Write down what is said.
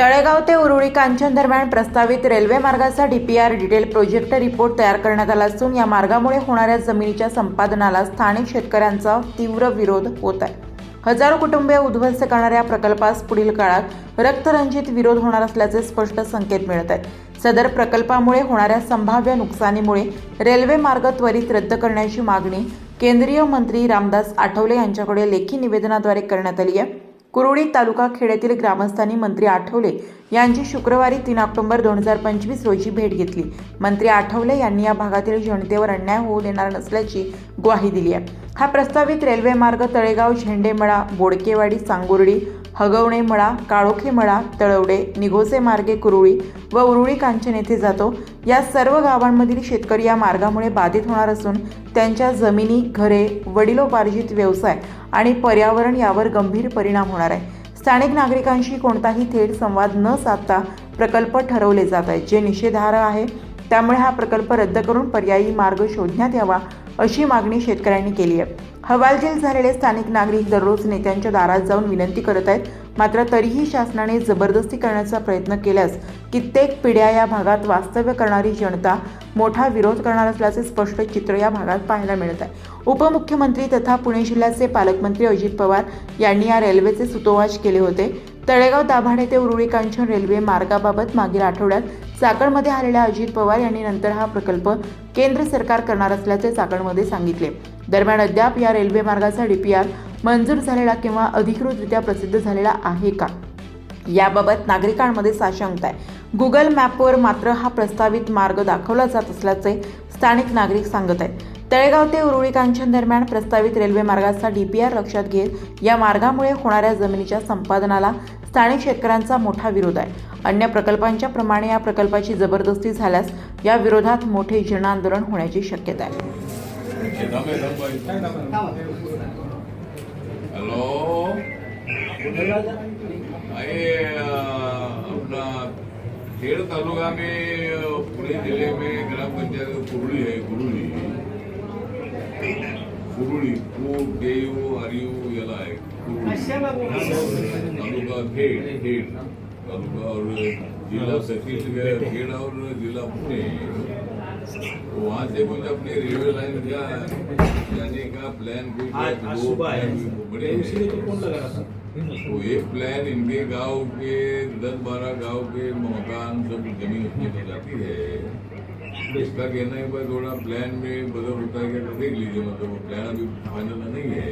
तळेगाव ते उरुळी कांचन दरम्यान प्रस्तावित रेल्वे मार्गाचा डीपीआर डिटेल प्रोजेक्ट रिपोर्ट तयार करण्यात आला असून या मार्गामुळे होणाऱ्या जमिनीच्या संपादनाला स्थानिक शेतकऱ्यांचा तीव्र विरोध होत आहे. हजारो कुटुंबे उद्ध्वस्त करणाऱ्या प्रकल्पास पुढील काळात रक्तरंजित विरोध होणार असल्याचे स्पष्ट संकेत मिळत आहेत. सदर प्रकल्पामुळे होणाऱ्या संभाव्य नुकसानीमुळे रेल्वे मार्ग त्वरित रद्द करण्याची मागणी केंद्रीय मंत्री रामदास आठवले यांच्याकडे लेखी निवेदनाद्वारे करण्यात आली आहे. कुरोळी तालुका खेड्यातील ग्रामस्थांनी मंत्री आठवले यांची शुक्रवारी तीन ऑक्टोबर दोन हजार पंचवीस रोजी भेट घेतली. मंत्री आठवले यांनी या भागातील जनतेवर अन्याय होऊ देणार नसल्याची ग्वाही दिली आहे. हा प्रस्तावित रेल्वे मार्ग तळेगाव झेंडेमळा बोडकेवाडी सांगुर्डी हगवणे मळा काळोखे मळा तळवडे निघोसे मार्गे कुरुळी व उरुळी कांचन येथे जातो. या सर्व गावांमधील शेतकरी या मार्गामुळे बाधित होणार असून त्यांच्या जमिनी घरे वडिलोपार्जित व्यवसाय आणि पर्यावरण यावर गंभीर परिणाम होणार आहे. स्थानिक नागरिकांशी कोणताही थेट संवाद न साधता प्रकल्प ठरवले जात आहेत. जे निषेधार्ह आहे त्यामुळे हा प्रकल्प रद्द करून पर्यायी मार्ग शोधण्यात यावा अशी मागणी शेतकऱ्यांनी केली आहे. हवालदिल झालेले स्थानिक नागरिक दररोज नेत्यांच्या दारात जाऊन विनंती करत आहेत. मात्र तरीही शासनाने जबरदस्ती करण्याचा प्रयत्न केल्यास कित्येक पिढ्या या भागात वास्तव्य करणारी जनता मोठा विरोध करणार असल्याचे स्पष्ट चित्र या भागात पाहायला मिळत आहे. उपमुख्यमंत्री तथा पुणे जिल्ह्याचे पालकमंत्री अजित पवार यांनी या रेल्वेचे सुतोवाच केले होते. तळेगाव दाभाडे ते उरुळी कांचन रेल्वे मार्गाबाबत मागील आठवड्यात चाकणमध्ये आलेल्या अजित पवार यांनी नंतर हा प्रकल्प केंद्र सरकार करणार असल्याचे चाकणमध्ये सांगितले. दरम्यान अद्याप या रेल्वे मार्गाचा डीपीआर मंजूर झालेला किंवा अधिकृतरित्या प्रसिद्ध झालेला आहे का? याबाबत नागरिकांमध्ये साशंकता आहे. गुगल मॅपवर मात्र हा प्रस्तावित मार्ग दाखवला जात असल्याचे स्थानिक नागरिक सांगत आहेत. तळेगाव ते उरुळी कांचन दरम्यान प्रस्तावित रेल्वे मार्गाचा डीपीआर लक्षात घेत या मार्गामुळे होणाऱ्या जमिनीच्या संपादनाला स्थानिक शेतकऱ्यांचा मोठा विरोध आहे. अन्य प्रकल्पांच्या प्रमाणे या प्रकल्पाची जबरदस्ती झाल्यास या विरोधात मोठे जनआंदोलन होण्याची शक्यता आहे. खेड़ तालुका में पुणे जिले में ग्राम पंचायत कुरुड़ी है कुरुड़ी कुरुड़ी कु K U R U L I taluka Khed Khed. Taluka और जिला छत्तीसगढ़ खेड़ और जिला पुणे. वहाँ से कुछ अपने रेलवे लाइन का जाने का प्लान कुछ आया प्लान बड़े तो इसीलिए तो फ़ोन लगा रहा था। तो एक प्लान इनके गाँव के दस बारह गाँव के मकान सब ज़मीन उसमें हो जाती है। इसका कहना है भाई थोड़ा प्लान में बदल होता है क्या तो देख लीजिए मतलब प्लान अभी फाइनल नहीं है।